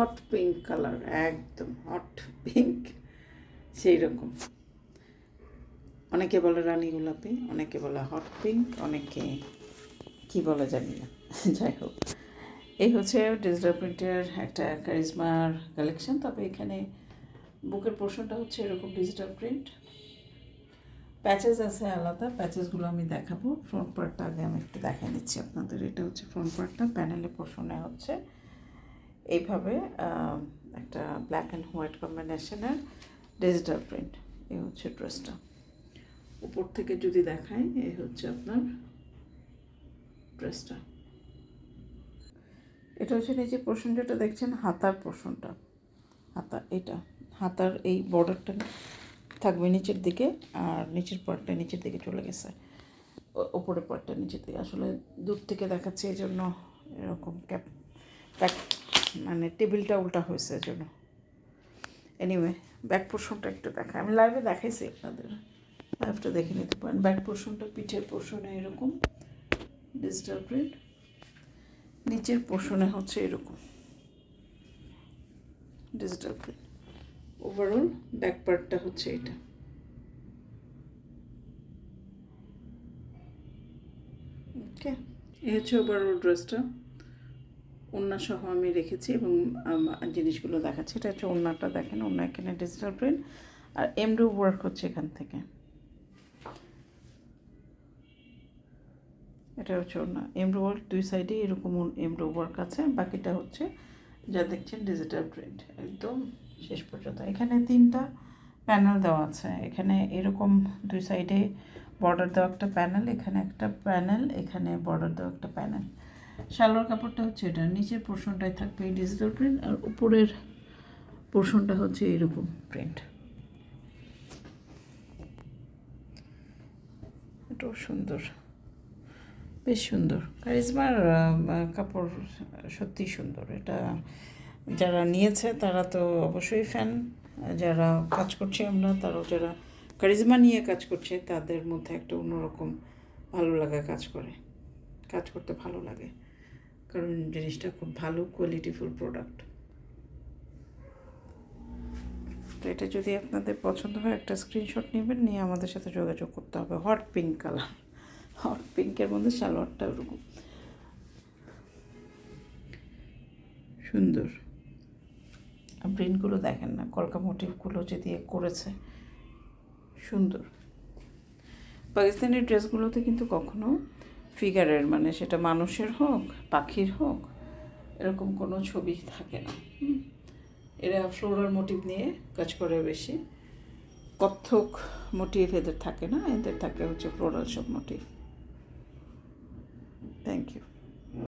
Hot pink colour, একদম hot pink, সেই রকম। অনেকে বলে রানী গোলাপি, অনেকে বলে হট পিঙ্ক, অনেকে কি বলে জানি না। যাই হোক, এই হচ্ছে ডিজিটাল প্রিন্টের একটা কারিজমার কালেকশন তবে এখানে বুকের পোর্শনটা হচ্ছে এরকম ডিজিটাল প্রিন্ট প্যাচেস আছে আলাদা প্যাচেসগুলো আমি দেখাবো। ফ্রন্ট পার্টটা আগে আমি একটু দেখাই দিচ্ছি আপনাদের। এটা হচ্ছে ফ্রন্ট পার্টটা প্যানেলে পোর্শনে হচ্ছে। এইভাবে একটা ব্ল্যাক অ্যান্ড হোয়াইট কম্বিনেশনের ডিজিটাল প্রিন্ট এই হচ্ছে ড্রেসটা। উপর থেকে যদি দেখাই, এই হচ্ছে আপনার ড্রেসটা। এটা হচ্ছে এই যে পোর্শন যেটা দেখছেন, হাতার পোর্শনটা হাতা, এটা। হাতার এই বর্ডারটা থাকবে নিচের দিকে, আর নিচের পার্টটা নিচের দিকে চলে গেছে। ওপরের পার্টটা নিচের দিকে। আসলে দূর থেকে দেখাচ্ছে এই জন্য এরকম ক্যাপ ব্যাক মানে টেবিলটা উল্টা হয়েছে জন্য। এনিওয়ে ব্যাক পোর্শনটা একটু দেখা আমি লাইভে দেখাইছি আপনাদের। লাইভটা দেখে নিতে পারেন। ব্যাক পোর্শনটা পিঠের পোর্শনে এরকম। ডিজিটাল প্রিন্ট নিচের পোর্শনে হচ্ছে এরকম। ডিজিটাল প্রিন্ট ওভারঅল ব্যাক পার্টটা হচ্ছে এটা। ওকে এই হচ্ছে ওভারঅল ড্রেসটা সহ আমি রেখেছি এবং জিনিসগুলো দেখাচ্ছি। এটা হচ্ছে ওড়নাটা দেখেন, ওড়না এখানে ডিজিটাল প্রিন্ট আর এমডো ওয়ার্ক হচ্ছে এখান থেকে। এটা হচ্ছে ওড়না। এমডো ওয়ার্ক দুই সাইডে এরকম এমডো ওয়ার্ক আছে। বাকিটা হচ্ছে যা দেখছেন ডিজিটাল প্রিন্ট একদম শেষ পর্যন্ত। এখানে তিনটা প্যানেল দেওয়া আছে। এখানে এরকম দুই সাইডে বর্ডার দেওয়া একটা প্যানেল এখানে একটা প্যানেল এখানে বর্ডার দেওয়া একটা প্যানেল সালোয়ার কাপড়টা হচ্ছে এটা। নিচের পোর্শনটায় থাকবে এই ডিজিটাল প্রিন্ট আর উপরের পোর্শনটা হচ্ছে এরকম প্রিন্ট এটাও সুন্দর। বেশ সুন্দর। কারিজমার কাপড় সত্যি সুন্দর। এটা যারা নিয়েছে তারা তো অবশ্যই ফ্যান যারা কাজ করছে আমরা, তারাও যারা কারিজমা নিয়ে কাজ করছে, তাদের মধ্যে একটা অন্যরকম ভালো লাগা কাজ করে। কাজ করতে ভালো লাগে। কারণ জিনিসটা খুব ভালো কোয়ালিটিফুল প্রোডাক্ট তো এটা যদি আপনাদের পছন্দ হয় একটা স্ক্রিনশট নেবেন নিয়ে আমাদের সাথে যোগাযোগ করতে হবে। হট পিঙ্ক কালার হট পিঙ্কের মধ্যে সালোয়ারটা ওরকম। সুন্দর। আর প্রিন্টগুলো দেখেন না কলকা মোটিভগুলো যে দিয়ে করেছে। সুন্দর। পাকিস্তানি ড্রেসগুলোতে কিন্তু কখনো ফিগারের মানে সেটা মানুষের হোক, পাখির হোক, এরকম কোনো ছবি থাকে না। এরা ফ্লোরাল মোটিভ নিয়ে কাজ করে বেশি। কত্থক মোটিভ এদের থাকে না, এদের থাকে হচ্ছে ফ্লোরাল সব মোটিভ। Thank you